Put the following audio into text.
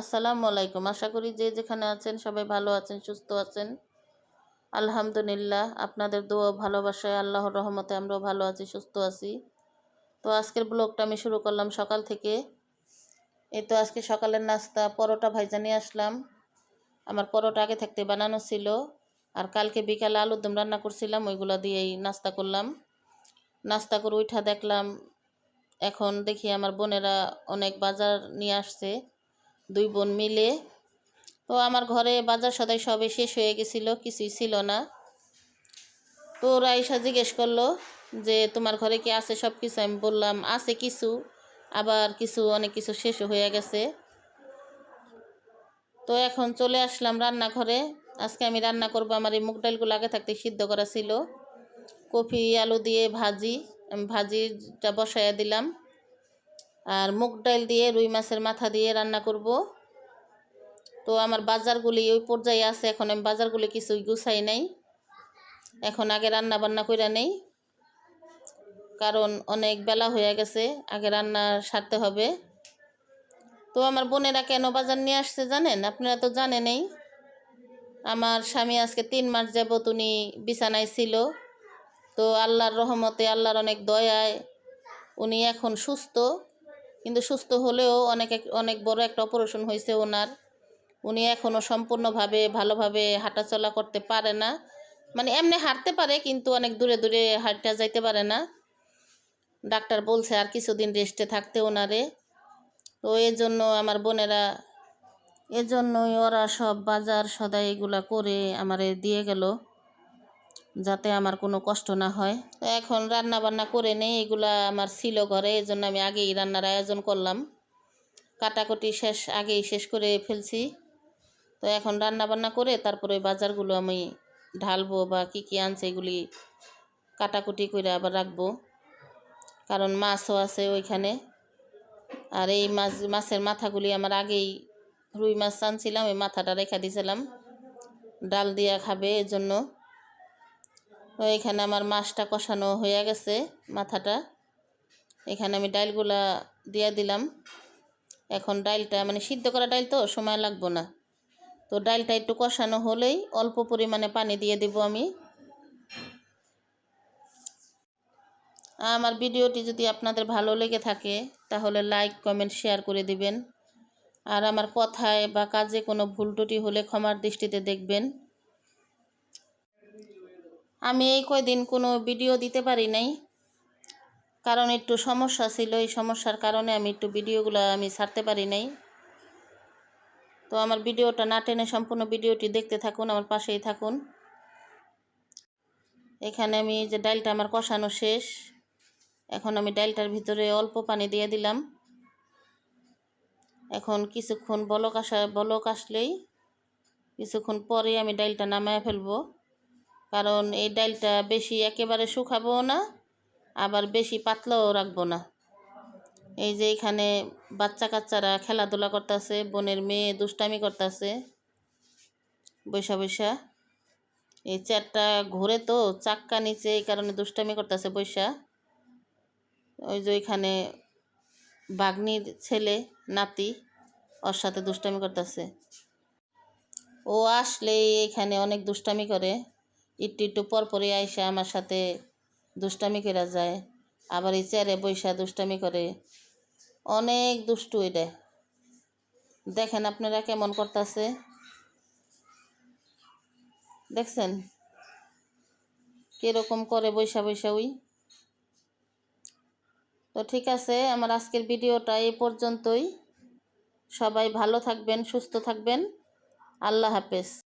আসসালামু আলাইকুম। আশা করি যে যেখানে আছেন সবাই ভালো আছেন, সুস্থ আছেন। আলহামদুলিল্লাহ, আপনাদের দোয়া ভালোবাসায় আল্লাহর রহমতে আমরাও ভালো আছি, সুস্থ আছি। তো আজকের ব্লগটা আমি শুরু করলাম সকাল থেকে। এই তো আজকে সকালের নাস্তা, পরোটা ভাইজা নিয়ে আসলাম। আমার পরোটা আগে থাকতে বানানো ছিল। আর কালকে বিকালে আলুর দম রান্না করছিলাম, ওইগুলো দিয়েই নাস্তা করলাম। নাস্তা করে উঠা দেখলাম, এখন দেখি আমার বোনেরা অনেক বাজার নিয়ে আসছে। দুই বোন মিলে। তো আমার ঘরে বাজার সদাই সবে শেষ হয়ে গেছিল, কিছুই ছিল না। তো ওরা এসা জিজ্ঞেস করল যে, তোমার ঘরে কি আছে সব কিছু আমি বললাম, আছে কিছু, আবার কিছু অনেক কিছু শেষ হয়ে গেছে। তো এখন চলে আসলাম রান্নাঘরে। আজকে আমি রান্না করব আমার এই মুগ ডালগুলো আগে থাকতে সিদ্ধ করা ছিল। কফি, আলু দিয়ে ভাজি, আমি ভাজিটা বসাইয়া দিলাম। আর মুগ ডাল দিয়ে, রুই মাছের মাথা দিয়ে রান্না করব। তো আমার বাজারগুলি ওই পর্যায়ে আছে, এখন আমি বাজারগুলি কিছুই গুছাই নাই। এখন আগে রান্না বান্না করে নেই, কারণ অনেক বেলা হয়ে গেছে, আগে রান্না সারতে হবে। তো আমার বোনেরা কেন বাজার নিয়ে আসছে জানেন? আপনারা তো জানেনই, আমার স্বামী আজকে তিন মাস যাবত উনি বিছানায় ছিল। তো আল্লাহর রহমতে, আল্লাহর অনেক দয়ায় উনি এখন সুস্থ। কিন্তু সুস্থ হলেও অনেক অনেক বড় একটা অপারেশন হয়েছে ওনার। উনি এখনও সম্পূর্ণভাবে ভালোভাবে হাঁটাচলা করতে পারে না। মানে এমনি হাঁটতে পারে, কিন্তু অনেক দূরে দূরে হাঁটতে যাইতে পারে না। ডাক্তার বলছে আর কিছুদিন রেস্টে থাকতে ওনারে। তো এই জন্য আমার বোনেরা, এজন্যই ওরা সব বাজার সদাই এগুলা করে আমারে দিয়ে গেল। যাতে আমার কোনো কষ্ট না হয়। তো এখন রান্না বান্না করে নেই, এগুলা আমার ছিল ঘরে এই জন্য আমি আগেই রান্নার আয়োজন করলাম। কাটাকুটি শেষ, আগেই শেষ করে ফেলছি। তো এখন রান্না বান্না করে তারপরে বাজারগুলো আমি ঢালবো বা কি কি আনছে এগুলি কাটাকুটি করে আবার রাখব। কারণ মাছও আছে ওইখানে। আর এই মাছ, মাছের মাথাগুলি আমার আগেই রুই মাছ আনছিলাম, ওই মাথাটা রেখে দিয়েছিলাম ডাল দিয়া খাবে এর জন্য তো এখানে আমার মাছটা কষানো হয়ে গেছে, মাথাটা। এখানে আমি ডাইলগুলা দিয়ে দিলাম। এখন ডাইলটা মানে সিদ্ধ করা ডাইল তো, সময় লাগবো না। তো ডাইলটা একটু কষানো হলেই অল্প পরিমাণে পানি দিয়ে দিব আমি। আমার ভিডিওটি যদি আপনাদের ভালো লেগে থাকে, তাহলে লাইক, কমেন্ট, শেয়ার করে দিবেন। আর আমার কথায় বা কাজে কোনো ভুল ত্রুটি হলে ক্ষমার দৃষ্টিতে দেখবেন। আমি এই কয়দিন কোনো ভিডিও দিতে পারি নাই। কারণ একটু সমস্যা ছিল, এই সমস্যার কারণে আমি একটু ভিডিওগুলো আমি ছাড়তে পারি নাই। তো আমার ভিডিওটা না টেনে সম্পূর্ণ ভিডিওটি দেখতে থাকুন, আমার পাশেই থাকুন। এখানে আমি যে ডালটা আমার কষানো শেষ। এখন আমি ডালটার ভিতরে অল্প পানি দিয়ে দিলাম। এখন কিছুক্ষণ বলক আসা, বলক আসলেই কিছুক্ষণ পরে আমি ডালটা নামায় ফেলব। কারণ এই ডালটা বেশি একেবারে শুকাবো না, আবার বেশি পাতলাও রাখব না। এই যে এখানে বাচ্চা কাচ্চারা খেলাধুলা করতেছে, বোনের মেয়ে দুষ্টামি করতেছে। বৈশা বৈশা, এই চেয়ারটা ঘুরে তো চাক্কা নিচে এই কারণে দুষ্টামি করতেছে বৈশা। ওই যে ওইখানে বাগনির ছেলে নাতি, ওর সাথে দুষ্টামি করতেছে। ও আসলে এখানে অনেক দুষ্টামি করে। একটু একটু পর পরে আইসা আমার সাথে দুষ্টামি করা যায়। আবার এই চেয়ারে বৈশা দুষ্টামি করে। অনেক দুষ্টু এটা দেখেন আপনারা কেমন করতেছে। দেখছেন? কীরকম করে বৈশা বৈশা ওই তো ঠিক আছে, আমার আজকের ভিডিওটা এই পর্যন্তই। সবাই ভালো থাকবেন, সুস্থ থাকবেন। আল্লাহ হাফেজ।